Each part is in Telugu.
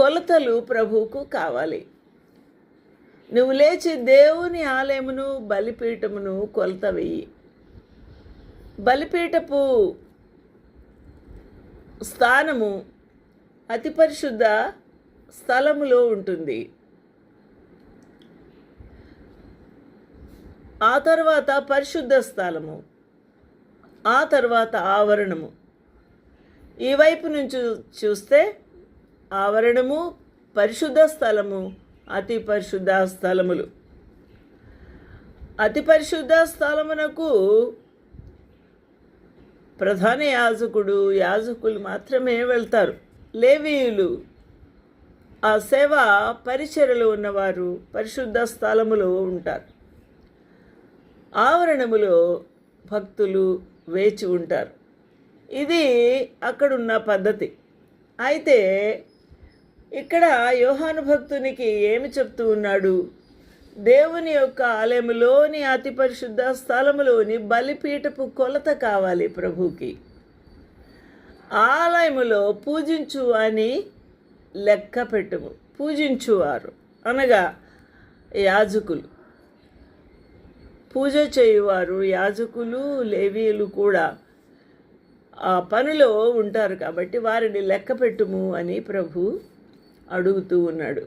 కొలతలు ప్రభువుకు కావాలి. నువ్వు లేచి దేవుని ఆలయమును బలిపీఠమును కొలత వెయ్యి బలిపీఠపు స్థానము అతి పరిశుద్ధ స్థలములో ఉంటుంది. ఆ తర్వాత పరిశుద్ధ స్థలము ఆ తర్వాత ఆవరణము. ఈ వైపు నుంచి చూస్తే ఆవరణము పరిశుద్ధ స్థలము అతి పరిశుద్ధ స్థలములు. అతి పరిశుద్ధ స్థలమునకు ప్రధాన యాజకుడు యాజకులు మాత్రమే వెళ్తారు. లేవీయులు ఆ సేవ పరిచర్యలో ఉన్నవారు పరిశుద్ధ స్థలములో ఉంటారు. ఆవరణములో భక్తులు వేచి ఉంటారు. ఇది అక్కడున్న పద్ధతి. అయితే ఇక్కడ యోహాను భక్తునికి ఏమి చెప్తూ ఉన్నాడు? దేవుని యొక్క ఆలయములోని అతి పరిశుద్ధ స్థలములోని బలిపీఠపు కొలత కావాలి ప్రభుకి ఆలయములో పూజించు అని లెక్క పెట్టుము. పూజించువారు అనగా యాజకులు. పూజ చేయువారు యాజకులు లేవీయులు కూడా ఆ పనిలో ఉంటారు కాబట్టి వారిని లెక్క పెట్టుము అని ప్రభు అడుగుతూ ఉన్నాడు.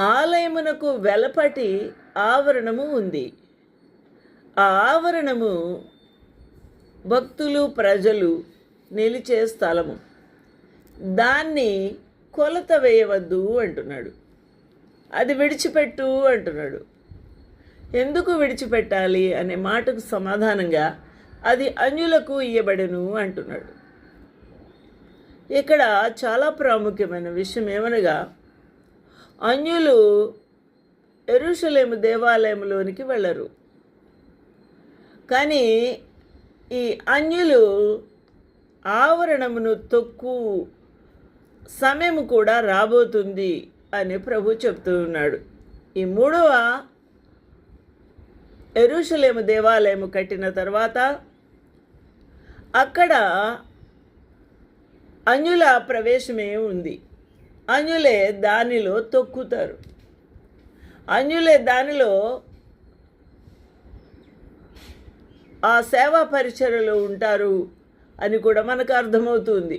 ఆలయమునకు వెలపటి ఆవరణము ఉంది. ఆ ఆవరణము భక్తులు ప్రజలు నిలిచే స్థలము. దాన్ని కొలత వేయవద్దు అంటున్నాడు. అది విడిచిపెట్టు అంటున్నాడు. ఎందుకు విడిచిపెట్టాలి అనే మాటకు సమాధానంగా అది అన్యులకు ఇయ్యబడెను అంటున్నాడు. ఇక్కడ చాలా ప్రాముఖ్యమైన విషయం ఏమనగా అన్యులు ఎరుషలేము దేవాలయంలోనికి వెళ్ళరు. కానీ ఈ అన్యులు ఆవరణమును తొక్కు సమయం కూడా రాబోతుంది అని ప్రభు చెప్తూ ఉన్నాడు. ఈ మూడవ ఎరుషలేము దేవాలయము కట్టిన తర్వాత అక్కడ అన్యుల ప్రవేశమే ఉంది. అన్యులే దానిలో తొక్కుతారు. అన్యులే దానిలో ఆ సేవా పరిచర్యలో ఉంటారు అని కూడా మనకు అర్థమవుతుంది.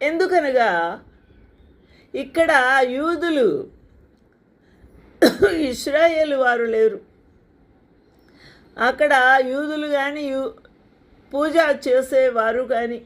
ఎందుకనగా ఇక్కడ యూదులు ఇస్రాయేల్ వారు లేరు. అక్కడ యూదులు కానీ యూ పూజ చేసేవారు కానీ